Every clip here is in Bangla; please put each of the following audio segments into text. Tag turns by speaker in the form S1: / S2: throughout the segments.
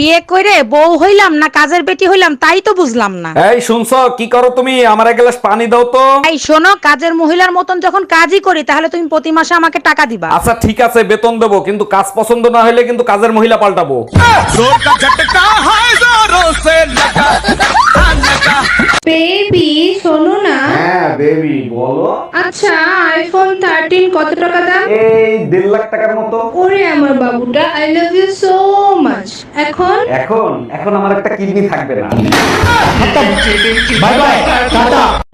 S1: বিয়ে করে বউ হইলাম না কাজের বেটি হইলাম তাই তো বুঝলাম না।
S2: এই শুনছো কি করো তুমি? আমার এক গ্লাস পানি দাও তো।
S1: এই শোনো কাজের মহিলার মতন যখন কাজই করি তাহলে তুমি প্রতি মাসে আমাকে টাকা দিবা।
S2: আচ্ছা ঠিক আছে বেতন দেবো কিন্তু কাজ পছন্দ না হলে কিন্তু কাজের মহিলা পাল্টাবো।
S3: বেবি শোনো না।
S2: হ্যাঁ বেবি বলো।
S3: আচ্ছা আইফোন থার্টিন কত টাকা দাম?
S2: এই দেড় লাখ টাকার মতো।
S3: ওরে আমার বাবুটা I love you so much এখন?
S2: এখন এখন আমার একটা কিডনি থাকবে না।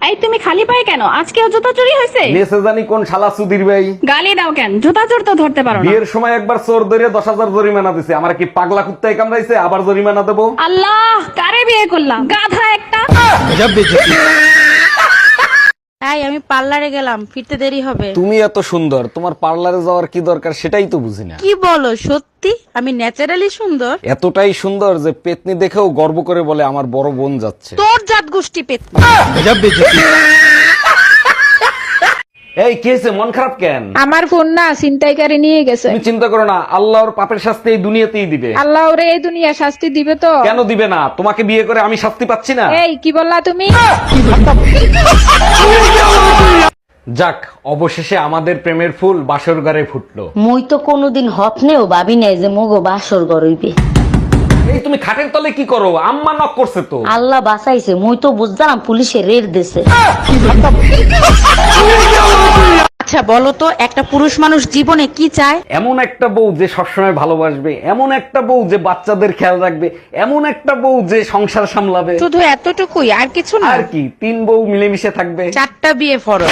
S4: এই তুমি খালি পায়ে কেন? আজকেও জুতা চুরি হয়েছে?
S2: নেসে জানি কোন শালা সুধীর ভাই।
S4: গালি দাও কেন? জুতা চোর তো ধরতে পারো না।
S2: বিয়ের সময় একবার চোর ধরে দশ হাজার জরিমানা দিছে। আমার কি পাগলা কুত্তায় কামড়াইছে? আবার জরিমানা দেবো?
S4: আল্লাহ কারে বিয়ে করলাম? গাধা একটা।
S1: তাই আমি পার্লারে গেলাম ফিরতে দেরি হবে।
S2: তুমি এত সুন্দর তোমার পার্লারে যাওয়ার কি দরকার সেটাই তো বুঝি না।
S1: কি বলো সত্যি? আমি ন্যাচারালি সুন্দর?
S2: এতটাই সুন্দর যে পেতনি দেখেও গর্ব করে বলে আমার বড় বোন যাচ্ছে।
S1: তোর জাত গোষ্ঠী পেত
S2: এই কি হয়েছে? মন খারাপ কেন?
S3: আমার ফোন না ছিনতাইকারী নিয়ে গেছে।
S2: তুমি চিন্তা করো না আল্লাহর পাপের শাস্তি এই দুনিয়াতেই দিবে।
S3: আল্লাহ ওরে এই দুনিয়া শাস্তি দিবে তো।
S2: কেন দিবে না? তোমাকে বিয়ে করে আমি শাস্তি পাচ্ছি না?
S3: এই কি বললা তুমি?
S2: যাক অবশেষে আমাদের প্রেমের ফুল বাসর ঘরে ফুটলো।
S5: মুই তো কোনোদিন হপনেও ভাবি নাই যে মগো বাসর গরইবে
S2: এই তুমি খাটের তলে কি করো? আম্মা নক করছে তো।
S5: আল্লাহ বাঁচাইছে মুই তো বুঝলাম পুলিশে রেড দিছে।
S1: আচ্ছা বলো তো একটা পুরুষ মানুষ জীবনে কি চায়?
S2: এমন একটা বউ যে সবসময় ভালোবাসবে এমন একটা বউ যে বাচ্চাদের খেয়াল রাখবে এমন একটা বউ যে সংসার সামলাবে।
S1: শুধু এতটুকুই আর কিছু না।
S2: আর কি তিন বউ মিলেমিশে থাকবে।
S1: চারটা বিয়ে ফরজ।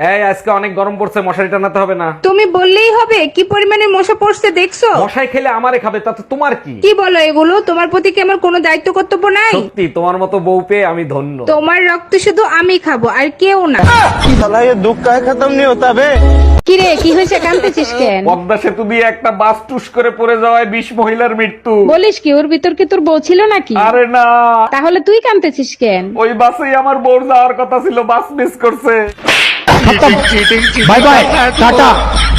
S2: এই আজকে অনেক গরম পড়ছে মশারি টানাতে হবে না।
S3: তুমি বললেই হবে কি পরিমাণে মশা পড়ছে দেখছ?
S2: মশাই খেলে আমারে খাবে তাতে তোমার কি?
S3: কি বলো এগুলো? তোমার প্রতি কি আমার কোনো দায়িত্ব কর্তব্য নাই?
S2: সত্যি তোমার মতো বউ পেয়ে আমি ধন্য।
S3: তোমার রক্ত শুধু আমি খাব আর কেউ না। কি রে কি হয়েছে? কাঁদতেছিস কেন?
S2: পদ্মা সেতু দিয়ে একটা বাস টুস করে পড়ে যাওয়ায় বিশ মহিলার মৃত্যু।
S3: বলিস কি ওর ভিতর কি তোর বউ ছিল নাকি?
S2: আরে না।
S3: তাহলে তুই কাঁদতেছিস কেন?
S2: ওই বাসেই আমার বউর যাওয়ার কথা ছিল বাস মিস করছে। Bye bye tata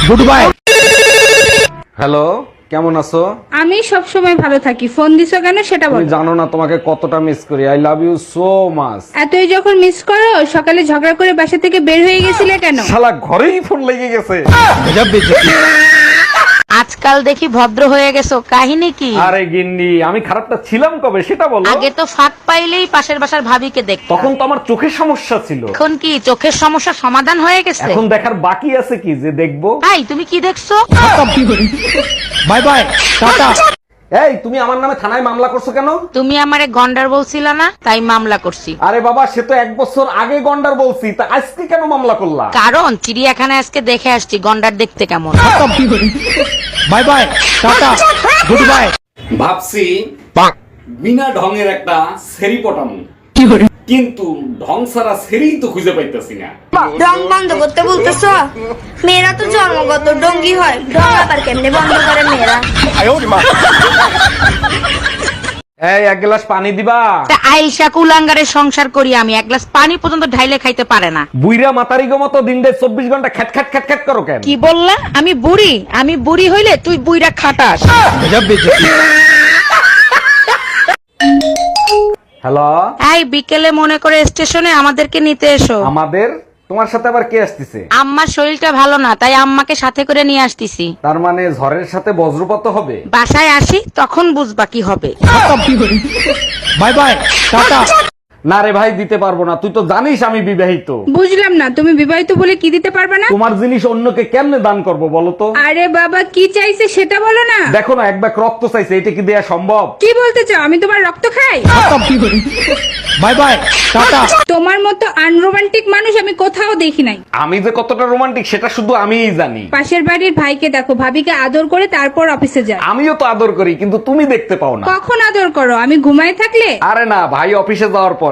S2: good bye. Hello কেমন আছো?
S3: আমি সব সময় ভালো থাকি। ফোন দিছো কেন সেটা
S2: তুমি জানো না তোমাকে কতটা মিস করি। I love you so much
S3: এতই যখন মিস করো সকালে ঝগড়া করে বাসা থেকে বের হয়ে গেছিলে কেন?
S2: শালা ঘরেই ফোন লেগে গেছে।
S1: আজকাল দেখি ভদ্র হয়ে গেছো। কাহিনী কি?
S2: আরে গিন্নি আমি খারাপটা ছিলাম কবে? সেটা বলো।
S1: আগে তো ফাঁক পাইলেই পাশের বাসার ভাবিকে দেখ
S2: তখন তো আমার চোখের সমস্যা ছিল।
S1: এখন কি চোখের সমস্যা সমাধান হয়ে গেছে?
S2: এখন দেখার বাকি আছে কি যে দেখব?
S1: ভাই তুমি কি দেখছ?
S2: বাই বাই টাটা। এই তুমি আমার নামে থানায় মামলা করছ কেন?
S1: তুমি আমারে গন্ডার বলছিল না তাই মামলা করছি।
S2: আরে বাবা সে তো এক বছর আগে গন্ডার বলছি তা আজকে কেন মামলা করলা?
S1: কারণ চিড়িয়াখানায় আজকে দেখে আসছি গন্ডার দেখতে কেমন।
S2: Bye bye tata good bye. ভাবছি বিনা ঢঙের একটা সেরি পটামু। কিন্তু ঢং ছাড়া সেরি তো খুঁজে পাইতেছি না।
S6: রং বন্ধ করতে বলতেছ? মেয়েরা তো জন্মগত ডঙ্গি হয়। ঢং আবার কেমনে বন্ধ করে মেয়েরা?
S2: এই এক গ্লাস পানি দিবা?
S1: আইসা কুলাঙ্গারের সংসার করি আমি। এক গ্লাস পানি পর্যন্ত ঢাইলে খাইতে পারে না।
S2: বুইরা মাতারি গো মতো দিন দেয় চব্বিশ ঘণ্টা খ্যাট খ্যাট খ্যাট খ্যাট করো কেন?
S1: কি বললা? আমি বুড়ি। আমি বুড়ি হইলে তুই বুইরা খাটাস।
S2: হ্যালো
S1: এই বিকেলে মনে করে স্টেশনে আমাদেরকে নিতে এসো।
S2: আমাদের? তোমার সাথে আবার কে আসতেছে?
S1: আম্মার শরীরটা ভালো না তাই আম্মাকে সাথে করে নিয়ে আসতেছি।
S2: তার মানে ঝড়ের সাথে বজ্রপাত হবে?
S1: বাসায় আসি তখন বুঝবা কি হবে।
S2: বাই বাই টাটা। না রে ভাই দিতে পারব না। তুই তো জানিস আমি বিবাহিত।
S3: বুঝলাম না তুমি বিবাহিত বলে কি দিতে পারবে না?
S2: তোমার জিনিস অন্যকে কেমনে দান করব বলো তো?
S3: আরে বাবা কি চাইছে সেটা বলো না।
S2: দেখো না এক ব্যাগ রক্ত চাইছে এটা কি দেয়া সম্ভব?
S3: কি বলতে চাও? আমি তোমার রক্ত খাই?
S2: বাই বাই টাটা।
S3: তোমার মতো আনরোমান্টিক মানুষ আমি কোথাও দেখি নাই।
S2: আমি যে কতটা রোমান্টিক সেটা শুধু আমিই জানি।
S3: পাশের বাড়ির ভাইকে দেখো ভাবিকে আদর করে তারপর অফিসে যায়
S2: আমিও তো আদর করি কিন্তু তুমি দেখতে পাও না।
S3: কখন আদর করো? আমি ঘুমায় থাকলে?
S2: আরে না ভাই অফিসে যাওয়ার পরে।